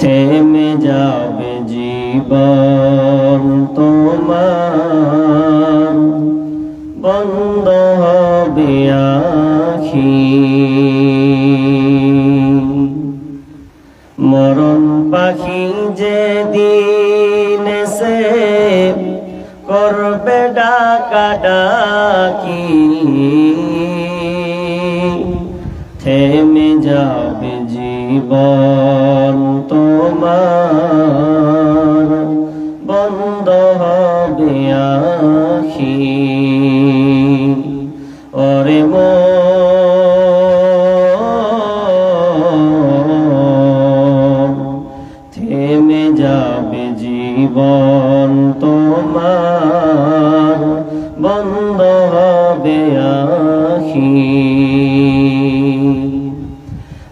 থেমে যাবে জীবন তোমার। বন্ধ হবে আখি জীবন তোমার।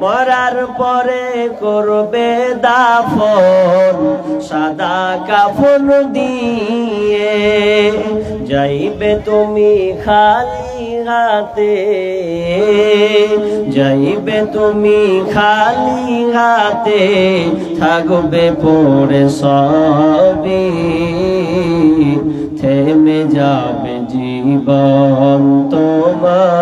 মরার পরে করবে দাফন, সাদা কাফন দিয়ে। যাইবে তুমি খালি হাতে, যাইবে তুমি খালি হাতে, থাকবে পরে সবই, থেমে যাবে জীবন তোমার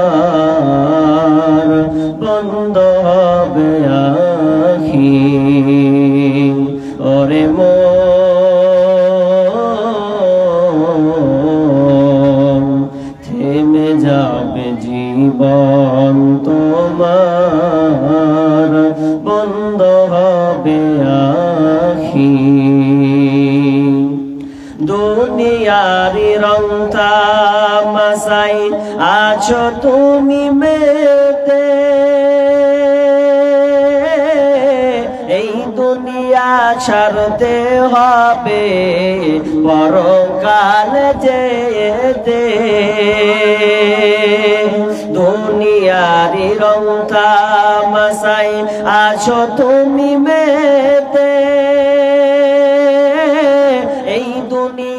বন্ধ হবে আখি। তুমি মেতে এই দুনিয়া ছাড়তে হবে পরকাল যেতে। দুনিয়ারি রং তামাশাই আছো তুমি মেতে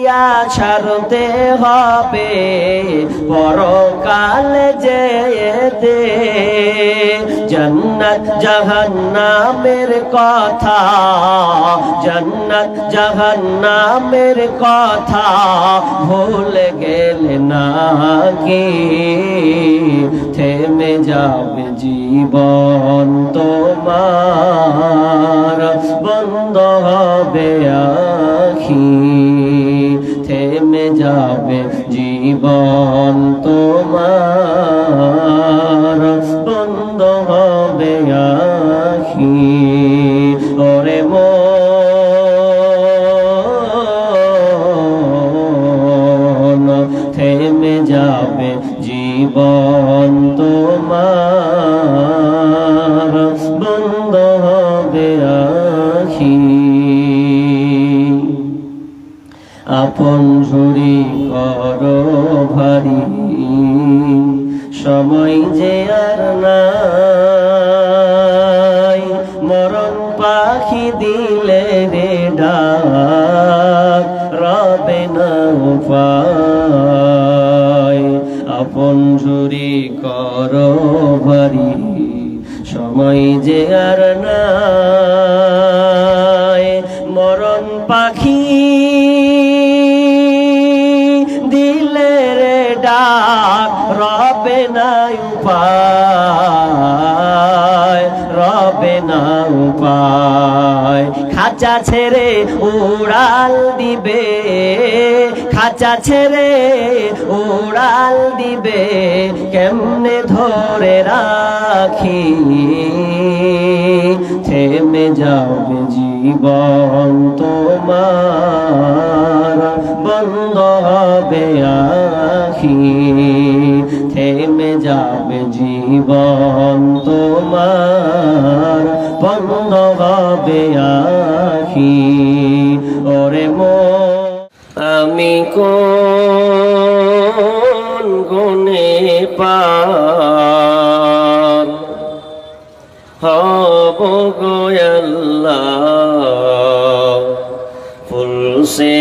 দুনিয়া ছাড়তে হবে, পরকাল যেতে। জন্নত জাহান্নামের কথা, জন্নত জাহান্নামের কথা ভুল গেলে নাকি থেমে যাবে জীবন তোমার, বন্ধ হবে আখি। জীবন রবে না উপায়, রবে না উপায়। খাঁচা ছেড়ে উড়াল দিবে, খাঁচা ছেড়ে উড়াল দিবে, কেমনে ধরে রাখি? থেমে যাবে জীবন তোমার, বন্ধ হবে আখি। ফুলসে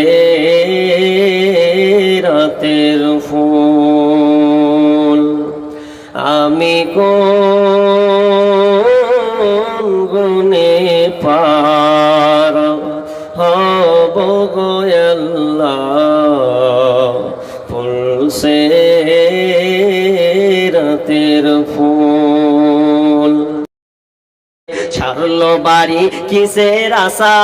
রাতের ফুল আমি কোন বাড়ি কিসের আশা?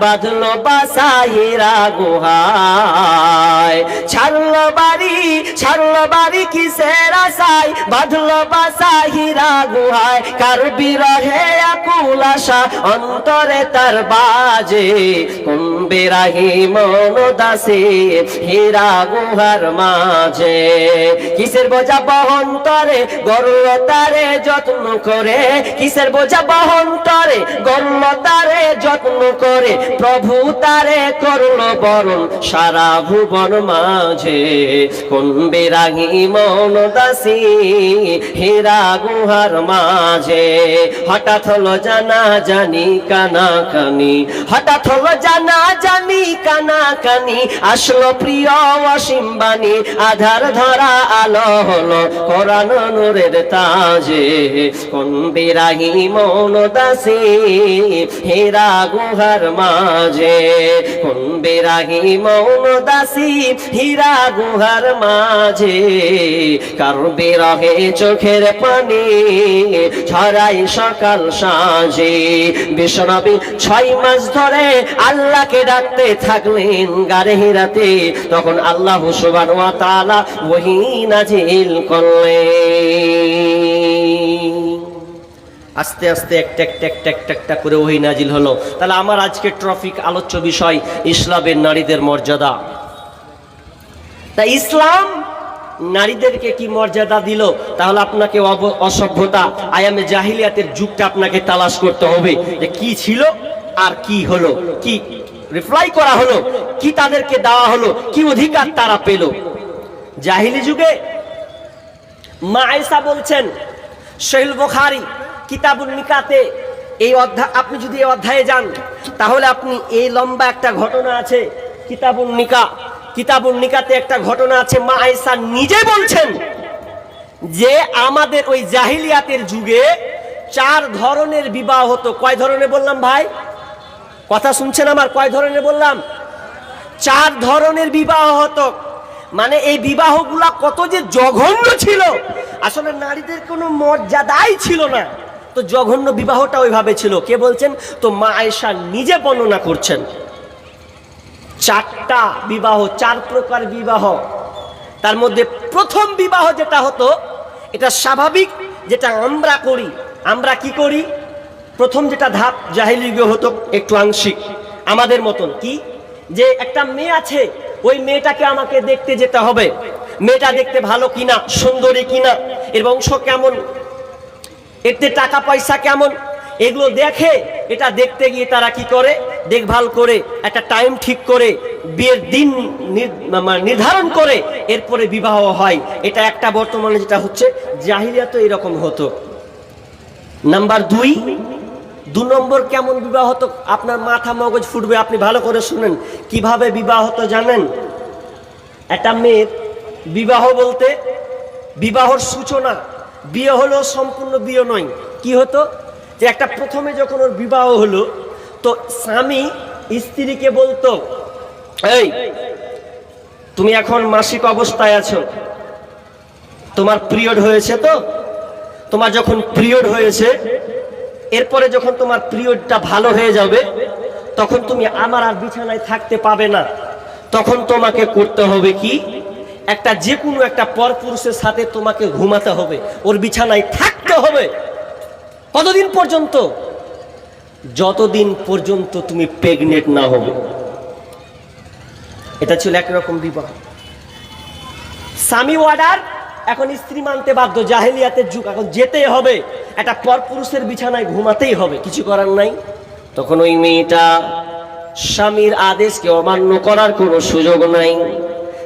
বাঁধলো বাসাহিরা গুহায়। ছাড়লো বাড়ি ছাড়লো বাড়ি কিসের আশায় বাঁধলো বাসা হীরা গুহায়, কার বিরহে আকুল আশা, অন্তরে তার বাজে। কোন বেরাহি মন দাসে হীরা গুহার মাঝে। কিসের বোঝা বহন তরে গরল তারে যত্ন করে? কিসের বোঝা বহন তরে গরল তারে যত্ন করে? প্রভু তারে করল বরণ সারা ভুবন মাঝে। কোন বেরাগি মন দাসী হীরা গুহার মাঝে হঠাৎ হলো জানা জানি কানা কানি। হঠাৎ হলো জানা জানি কানা কানি। আসলো প্রিয় অসীম বাণী। আধার ধরা আলো হলো কোরআন নূরের তাজে। কোন বিরাহি মন দাসী? হীরা গুহার মাঝে কোন বিরাহি মন দাসী? হীরা গুহার মাঝে। কার বিরহে চোখের পানি। ছড়াই সকাল বিশ্বনবী ছয় মাস ধরে আল্লাহকে ডাকতে থাকলেন গারে হিরাতে তখন আল্লাহ ওহী নাজিল আস্তে আস্তে একটা একটা একটা একটা করে ওহি নাজিল হলো। তাহলে আমার আজকে ট্রফিক আলোচ্য বিষয়, ইসলামের নারীদের মর্যাদা। তা ইসলাম নারীদেরকে কি মর্যাদা দিল? তাহলে আপনাকে অসভ্যতা, আয়ামে জাহিলিয়াতের যুগটা আপনাকে তালাশ করতে হবে যে কি ছিল আর কি হলো। কি রিপ্লাই করা হলো? কি তাদেরকে দেওয়া হলো? কি অধিকার তারা পেল? জাহিলি যুগে মা আয়েশা বলছেন শৈল বুখারী কিতাবুল নিকাতে, এই অধ্যায় আপনি যদি এই অধ্যায়ে যান, তাহলে আপনি এই লম্বা একটা ঘটনা আছে কিতাবুল নিকা। কিতাবুল নিকাতে একটা ঘটনা আছে, মা আয়েশা নিজে বলছেন যে আমাদের ওই জাহিলিয়াতের যুগে চার ধরনের বিবাহ হতো। কয় ধরনের বললাম ভাই? কথা শুনছেন আমার? কয় ধরনের বললাম? চার ধরনের বিবাহ হতো। মানে এই বিবাহগুলা কত যে জঘন্য ছিল। আসলে নারীদের কোনো মর্যাদাই ছিল না। তো জঘন্য বিবাহটা ওইভাবে ছিল। কে বলছেন? তো মা আয়েশা নিজে বর্ণনা করছেন। চারটা বিবাহ, চার প্রকার বিবাহ। তার মধ্যে প্রথম বিবাহ যেটা হতো, এটা স্বাভাবিক যেটা আমরা করি। আমরা কি করি? প্রথম যেটা ধাপ জাহিলিগে হতো, একটু আংশিক। আমাদের মতন। কি? যে একটা মেয়ে আছে, ওই মেয়েটাকে আমাকে দেখতে যেতে হবে। মেয়েটা দেখতে ভালো কিনা, সুন্দরী কিনা, এর বংশ কেমন এতে টাকা পয়সা কেমন, এগুলো দেখে এটা দেখতে গিয়ে তারা কি করে? দেখভাল করে, একটা টাইম ঠিক করে, বিয়ের দিন মানে নির্ধারণ করে, এরপরে বিবাহ হয়। এটা একটা বর্তমানে যেটা হচ্ছে জাহিলিয়া তো এরকম হতো। নাম্বার দুই, দু নম্বর কেমন বিবাহ হতো? আপনার মাথা মগজ ফুটবে, আপনি ভালো করে শুনেন। কীভাবে বিবাহ হতো জানেন? একটা মেয়ের বিবাহ বলতে, বিবাহর সূচনা। বিয়ে হলো সম্পূর্ণ বিয়ে নয়। কি হতো? যে একটা প্রথমে যখন ওর বিবাহ হলো তো স্বামী স্ত্রীকে বলতো, এই, তুমি এখন মাসিক অবস্থায় আছো। তোমার পিরিয়ড হয়েছে তো? তোমার যখন পিরিয়ড হয়েছে, এরপরে যখন তোমার পিরিয়ডটা ভালো হয়ে যাবে, তখন তুমি আমার আর বিছানায় থাকতে পাবে না। তখন তোমাকে করতে হবে কি? একটা যে কোনো একটা পরপুরুষের সাথে তোমাকে ঘুমাতে হবে। ওর বিছানায় থাকতে হবে। কতদিন পর্যন্ত? যতদিন পর্যন্ত তুমি প্রেগনেন্ট না হবে। এটা ছিল একরকম বিবাহ। স্বামী অর্ডার, এখন স্ত্রী মানতে বাধ্য, জাহেলিয়াতের যুগ। এখন যেতেই হবে, একটা পরপুরুষের বিছানায় ঘুমাতেই হবে। কিছু করার নাই। তখন ওই মেয়েটা স্বামীর আদেশকে অমান্য করার কোনো সুযোগ নাই।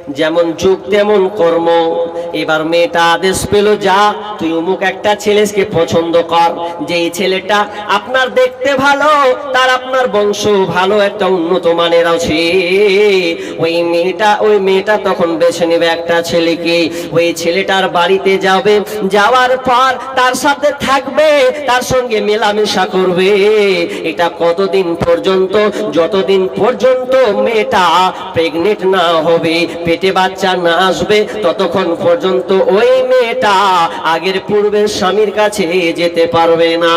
যেমন যুগ, তেমন কর্ম। এবার মেয়েটা আদেশ পেল, যা, তুই অমুক একটা ছেলেকে পছন্দ কর। যেই ছেলেটা আপনার দেখতে ভালো, তার আপনার বংশ ভালো, একটা উন্নত মানের আছে। ওই মেয়েটা ওই মেয়েটা তখন বেছে নেবে একটা ছেলেকে। ওই ছেলেটার বাড়িতে যাবে। যাওয়ার পর তার সাথে থাকবে, তার সঙ্গে মেলামেশা করবে। এটা কতদিন পর্যন্ত? যতদিন পর্যন্ত মেয়েটা প্রেগনেন্ট না হবে পেটে বাচ্চা না আসবে ততক্ষণ পর্যন্ত ওই মেয়েটা আগের পূর্বে স্বামীর কাছে যেতে পারবে না।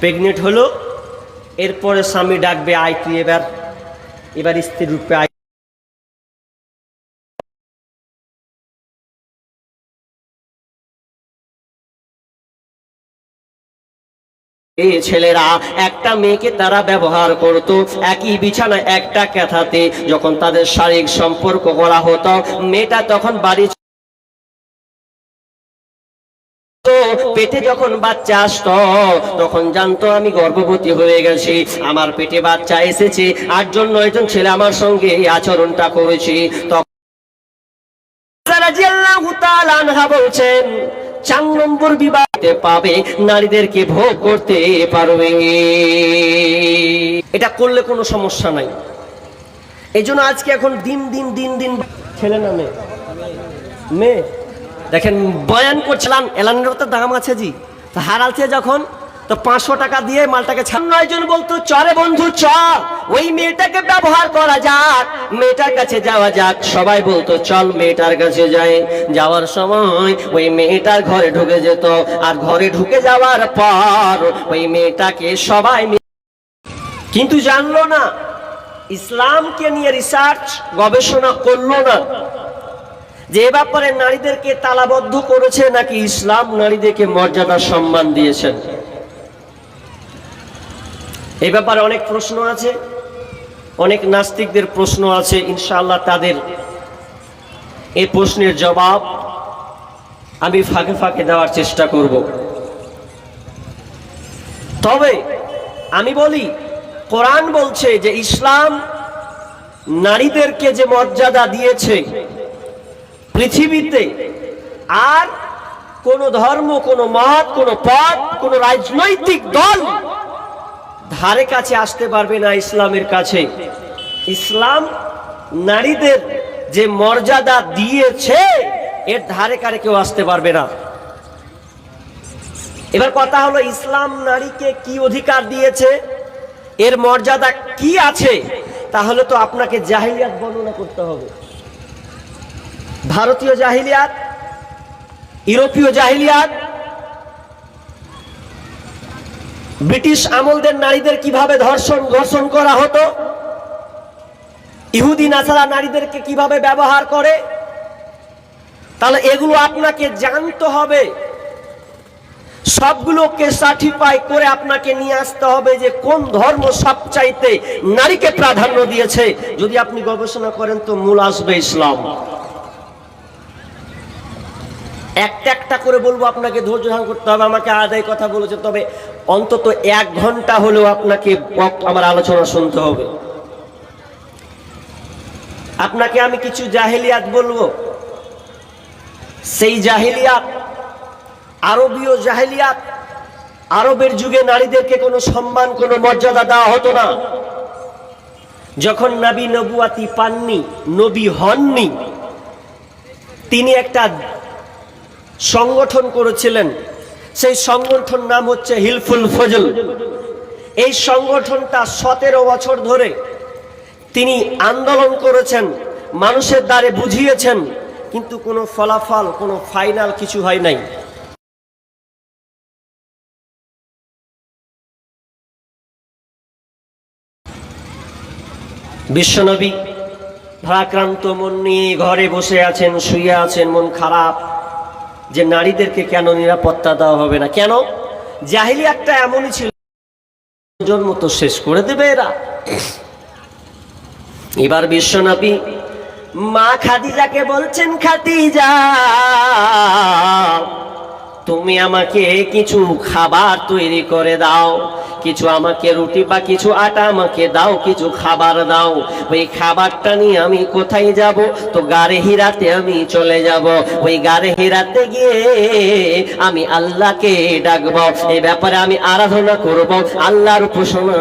প্রেগনেন্ট হলো, এরপরে স্বামী ডাকবে, আয় তুই এবার। এবার স্ত্রীর রূপে এই ছেলেরা একটা মেয়েকে তারা ব্যবহার করত একই বিছানায় একটা ক্যাথাতে। যখন তাদের শারীরিক সম্পর্ক করা হতো, মেয়েটা তখন বাড়ি পেটে যখন বাচ্চা আসতো, তখন জানতো আমি গর্ভবতী হয়ে গেছি, আমার পেটে বাচ্চা এসেছে আর জন্য একজন ছেলে আমার সঙ্গে এই আচরণটা করেছি। তখন বলছেন চার নম্বর বিবাহতে পাবে, নারীদেরকে ভোগ করতে পারবে। এটা করলে কোনো সমস্যা নাই। এই জন্য আজকে এখন দিন দিন দিন দিন ছেলে না মেয়ে? মেয়ে? দেখেন, বয়ান করছিলাম, এলানের তো দাম আছে জি। হারালছে যখন তো পাঁচশো টাকা দিয়ে মালটাকে নয় বলতো, চরে বন্ধু চ ওই মেয়েটাকে ব্যবহার করা যাক। মেয়েটার কাছে যাওয়া যাক। সবাই বলতো, চল মেয়েটার কাছে যায় যাওয়ার সময় ওই মেয়েটার ঘরে ঢুকে যেত। আর ঘরে ঢুকে যাওয়ার পর ওই মেয়েটাকে সবাই কিন্তু জানলো না, ইসলামকে নিয়ে রিসার্চ গবেষণা করল না। যে ব্যাপারে নারীদেরকে তালাবদ্ধ করেছে নাকি ইসলাম নারীদেরকে মর্যাদা সম্মান দিয়েছেন? এই ব্যাপারে অনেক প্রশ্ন আছে, অনেক নাস্তিকদের প্রশ্ন আছে, ইনশাআল্লাহ তাদের এই প্রশ্নের জবাব আমি ফাঁকে ফাঁকে দেওয়ার চেষ্টা করব। তবে আমি বলি, কোরআন বলছে যে ইসলাম নারীদেরকে যে মর্যাদা দিয়েছে পৃথিবীতে, আর কোন ধর্ম, কোন মত, কোন পথ, কোন রাজনৈতিক দল ধারে কাছে আসতে পারবে না ইসলামের কাছে। ইসলাম নারীদের যে মর্যাদা দিয়েছে, এর ধারে কারে কেউ আসতে পারবে না। এবার কথা হলো, ইসলাম নারীকে কি অধিকার দিয়েছে, এর মর্যাদা কি আছে, তাহলে তো আপনাকে জাহিলিয়াত বর্ণনা করতে হবে। ভারতীয় জাহিলিয়াত, ইউরোপীয় জাহিলিয়াত ব্রিটিশ আমলদের নারীদের কীভাবে ধর্ষণ ধর্ষণ করা হতো? ইহুদি, নাসারা নারীদেরকে কীভাবে ব্যবহার করে? তাহলে এগুলো আপনাকে জানতে হবে। সবগুলোকে সার্টিফাই করে আপনাকে নিয়ে আসতে হবে যে কোন ধর্ম সবচাইতে নারীকে প্রাধান্য দিয়েছে। যদি আপনি গবেষণা করেন তো মূল আসবে ইসলাম। একটা একটা করে বলব আপনাকে, ধৈর্য ধারণ করতে হবে, আমাকে আদায় কথা বলেছে, তবে অন্তত এক ঘণ্টা হলেও আপনাকে আমার আলোচনা শুনতে হবে। আপনাকে আমি কিছু জাহেলিয়াত বলব। সেই জাহেলিয়াত, আরবীয় জাহেলিয়াত, আরবের যুগে নারীদেরকে কোনো সম্মান, কোনো মর্যাদা দেওয়া হতো না। যখন নবী নবুয়াতি পাননি, নবী হননি, তিনি একটা সংগঠন করেছিলেন। সেই সংগঠন নাম হচ্ছে হিলফুল ফজল। এই সংগঠনটা সতেরো বছর ধরে তিনি আন্দোলন করেছেন, মানুষের দ্বারে বুঝিয়েছেন, কিন্তু কোনো ফলাফল, কোনো ফাইনাল কিছু হয় নাই। বিশ্বনবী ভারাক্রান্ত মন নিয়ে ঘরে বসে আছেন, শুয়ে আছেন, মন খারাপ। যে নারীদেরকে কেন নিরাপত্তা দেওয়া হবে না? কেন? জাহিলি একটা এমনই ছিল। জন্ম তো শেষ করে দেবে এরা। এবার বিশ্বনাপী মা খাদিজাকে বলছেন, খাদিজা তুমি আমাকে কিছু খাবার তৈরি করে দাও, কিছু আমাকে রুটি বা কিছু আটা আমাকে দাও, কিছু খাবার দাও। ওই খাবারটা নিয়ে আমি কোথায় যাব? তো গাড়ে হিরাতে আমি চলে যাব। ওই গাড়ে হিরাতে গিয়ে আমি আল্লাহকে ডাকবো। এই ব্যাপারে আমি আরাধনা করব, আল্লাহর উপাসনা